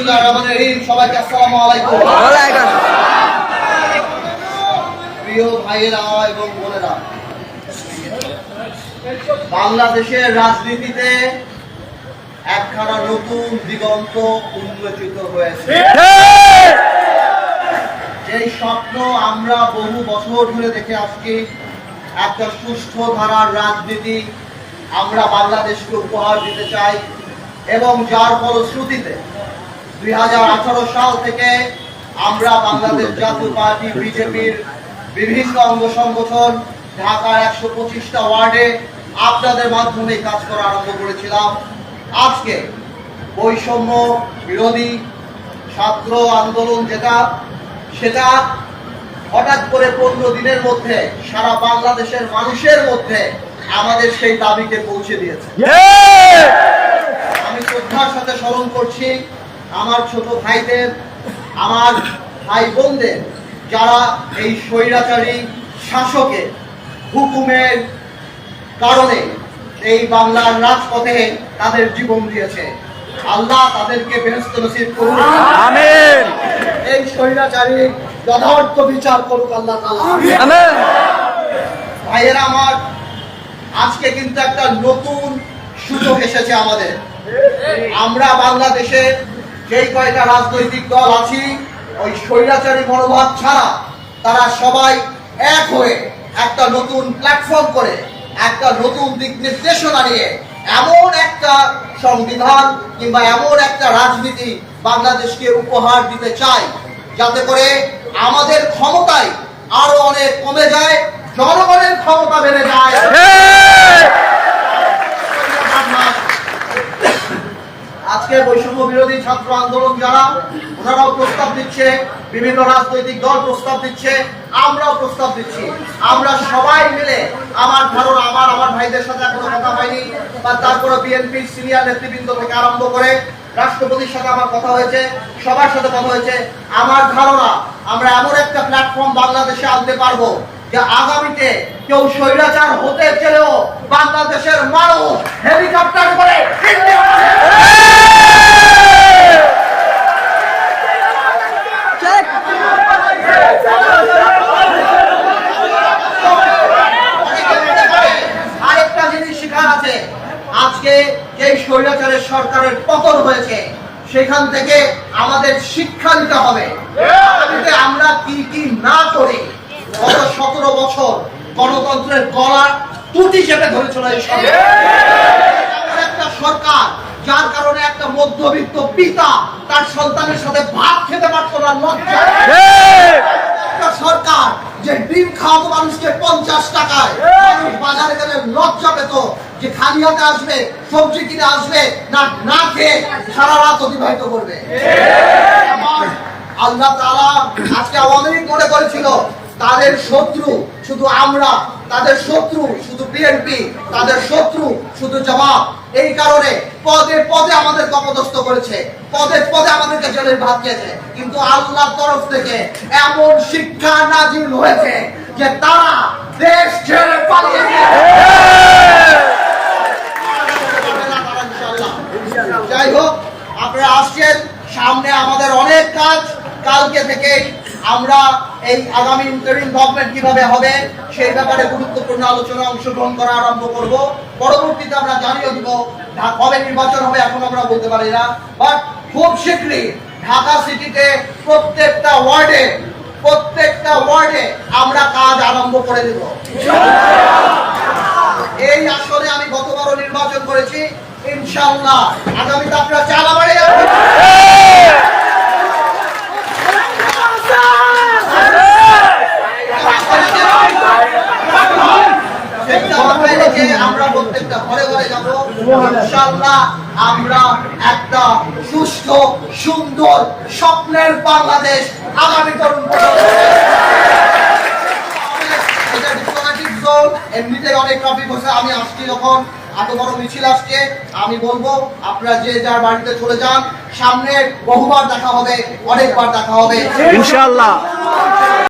বিসমিল্লাহির রহমানির রহিম। সবাইকে আসসালামু আলাইকুম। প্রিয় ভাইয়েরা এবং বোনেরা বাংলাদেশের রাজনীতিতে একখানা নতুন দিগন্ত উন্মোচিত হয়েছে। যেই স্বপ্ন আমরা বহু বছর ধরে দেখে আসছি একটা সুস্থ ধারার রাজনীতি আমরা বাংলাদেশকে উপহার দিতে চাই এবং যার ফলশ্রুতিতে দুই হাজার আঠারো সাল থেকে আমরা বাংলাদেশ জাতীয় পার্টি বিজেপির বিভিন্ন অঙ্গ সংগঠন ঢাকার একশো পঁচিশটা ওয়ার্ডে আপনাদের মাধ্যমে কাজ করা আরম্ভ করেছিলাম। আজকে বৈষম্য বিরোধী ছাত্র আন্দোলন যেটা সেটা হঠাৎ করে পনেরো দিনের মধ্যে সারা বাংলাদেশের মানুষের মধ্যে আমাদের সেই দাবিকে পৌঁছে দিয়েছে। আমি শ্রদ্ধার সাথে স্মরণ করছি আমার ছোট ভাইদের আমার ভাই বোনদের যারা এই স্বৈরাচারী শাসকের হুকুমের কারণে এই বাংলার রাজপথে তাদের জীবন দিয়েছে। আল্লাহ তাদেরকে বেহস্ত নসিব করুন। আমিন। এই স্বৈরাচারী যথার্থ বিচার করুক আল্লাহ আমিন। ভাইয়েরা আমার আজকে কিন্তু একটা নতুন সুযোগ এসেছে আমাদের। আমরা বাংলাদেশে যেই কয়টা রাজনৈতিক দল আছি, ওই স্বৈরাচারী মনোভাব ছাড়া তারা সবাই এক হয়ে একটা নতুন প্ল্যাটফর্ম করে, একটা নতুন দিক নির্দেশনা নিয়ে এমন একটা সংবিধান কিংবা এমন একটা রাজনীতি বাংলাদেশকে উপহার দিতে চাই যাতে করে আমাদের ক্ষমতায় আরও অনেক কমে যায়, জনগণের ক্ষমতা বেড়ে যায় আজকে বৈষম্য বিরোধী ছাত্র আন্দোলন যারা, ওনারাও প্রস্তাব দিচ্ছে, বিভিন্ন রাজনৈতিক দল প্রস্তাব দিচ্ছে, আমরাও প্রস্তাব দিচ্ছি। আমরা সবাই মিলে আমার ধারণা, আমার আমার ভাইদের সাথে এখনও কথা হয়নি, বা তারপরে বিএনপির সিনিয়র নেতৃবৃন্দ থেকে আরম্ভ করে রাষ্ট্রপতির সাথে আমার কথা হয়েছে, সবার সাথে কথা হয়েছে। আমার ধারণা, আমরা এমন একটা প্ল্যাটফর্ম বাংলাদেশে আনতে পারব যে আগামীতে কেউ স্বৈরাচার হতে চলেও বাংলাদেশের মানুষ হেলিকপ্টার করে ইন্ডিয়া আরেকটা জিনিস শিখার আছে আজকে যে স্বৈরাচারের সরকারের পতন হয়েছে, সেখান থেকে আমাদের শিক্ষা নিতে হবে। আমরা কি কি না করে? গত সতেরো বছর গণতন্ত্রের গলা টুটি চেপে ধরেছিল এই একটা সরকার, যার কারণে একটা মধ্যবিত্ত পিতা তার সন্তানের সাথে ভাত খেতে পারতো না একটা সরকার যে ডিম খাওয়াতো মানুষকে পঞ্চাশ টাকায়, মানুষ বাজারে গেলে লজ্জা পেত যে খালি হাতে আসবে, সবজি কিনে আসবে, না না খেয়ে সারা রাত অতিবাহিত করবে। আল্লাহ তাআলা আজকে লীগ মনে করেছিল, তাদের শত্রু শুধু আমরা, তাদের শত্রু শুধু বিএনপি তাদের শত্রু শুধু জবাব এই কারণে পদে পদে আমাদের অপদস্থ করেছে, পদে পদে আমাদেরকে জেলের ভাত খেয়েছে। কিন্তু আল্লাহর তরফ থেকে এমন শিক্ষা নাজিল হয়েছে যে তারা দেশ ছেড়ে পালিয়ে আসছেন সামনে আমাদের অনেক কাজ। কালকে থেকে আমরা এই আগামী ইন্টারিম গভর্নমেন্ট কীভাবে হবে সেই ব্যাপারে গুরুত্বপূর্ণ আলোচনা অংশগ্রহণ করা আরম্ভ করব। পরবর্তীতে আমরা জানিয়ে দিব কবে নির্বাচন হবে এখন আমরা বলতে পারি না। বাট খুব শীঘ্রই ঢাকা সিটিতে প্রত্যেকটা ওয়ার্ডে প্রত্যেকটা ওয়ার্ডে আমরা কাজ আরম্ভ করে দেব। এই আসনে আমি গতবারও নির্বাচন করেছি, ইনশাআল্লাহ। আগামীতে আপনারা চালাবাড়ি স্বপ্নের বাংলাদেশ আগামী তরুণ এমনিতেই অনেক টপিক হচ্ছে, আমি আসছি যখন। এত বড় মিছিল আসছে, আমি বলব, আপনারা যে যার বাড়িতে চলে যান, সামনে বহুবার দেখা হবে, অনেকবার দেখা হবে। ইনশাআল্লাহ।